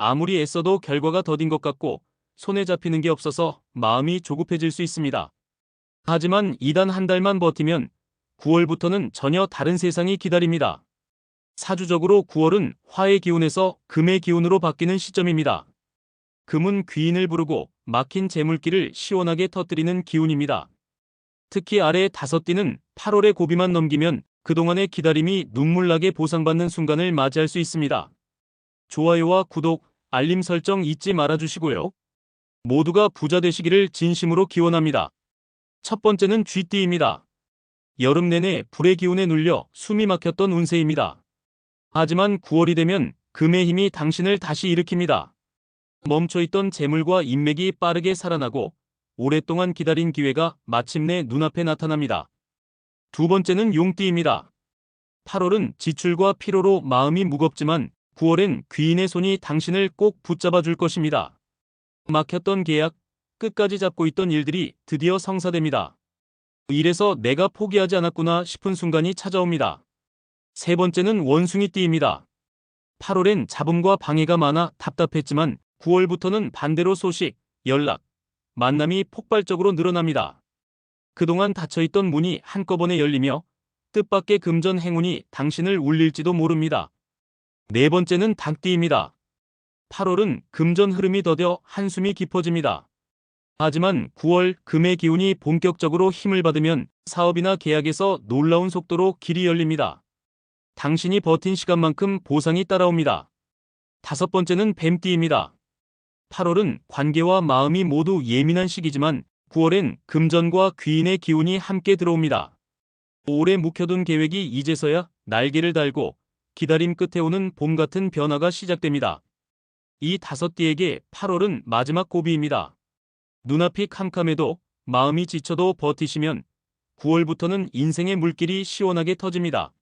아무리 애써도 결과가 더딘 것 같고 손에 잡히는 게 없어서 마음이 조급해질 수 있습니다. 하지만 이단 한 달만 버티면 9월부터는 전혀 다른 세상이 기다립니다. 사주적으로 9월은 화의 기운에서 금의 기운으로 바뀌는 시점입니다. 금은 귀인을 부르고 막힌 재물기를 시원하게 터뜨리는 기운입니다. 특히 아래 다섯 띠는 8월의 고비만 넘기면 그동안의 기다림이 눈물나게 보상받는 순간을 맞이할 수 있습니다. 좋아요와 구독, 알림 설정 잊지 말아주시고요. 모두가 부자 되시기를 진심으로 기원합니다. 첫 번째는 쥐띠입니다. 여름 내내 불의 기운에 눌려 숨이 막혔던 운세입니다. 하지만 9월이 되면 금의 힘이 당신을 다시 일으킵니다. 멈춰있던 재물과 인맥이 빠르게 살아나고 오랫동안 기다린 기회가 마침내 눈앞에 나타납니다. 두 번째는 용띠입니다. 8월은 지출과 피로로 마음이 무겁지만 9월엔 귀인의 손이 당신을 꼭 붙잡아 줄 것입니다. 막혔던 계약, 끝까지 잡고 있던 일들이 드디어 성사됩니다. 이래서 내가 포기하지 않았구나 싶은 순간이 찾아옵니다. 세 번째는 원숭이띠입니다. 8월엔 잡음과 방해가 많아 답답했지만 9월부터는 반대로 소식, 연락, 만남이 폭발적으로 늘어납니다. 그동안 닫혀있던 문이 한꺼번에 열리며 뜻밖의 금전 행운이 당신을 울릴지도 모릅니다. 네 번째는 닭띠입니다. 8월은 금전 흐름이 더뎌 한숨이 깊어집니다. 하지만 9월 금의 기운이 본격적으로 힘을 받으면 사업이나 계약에서 놀라운 속도로 길이 열립니다. 당신이 버틴 시간만큼 보상이 따라옵니다. 다섯 번째는 뱀띠입니다. 8월은 관계와 마음이 모두 예민한 시기지만 9월엔 금전과 귀인의 기운이 함께 들어옵니다. 오래 묵혀둔 계획이 이제서야 날개를 달고 기다림 끝에 오는 봄 같은 변화가 시작됩니다. 이 다섯 띠에게 8월은 마지막 고비입니다. 눈앞이 캄캄해도 마음이 지쳐도 버티시면 9월부터는 인생의 물길이 시원하게 터집니다.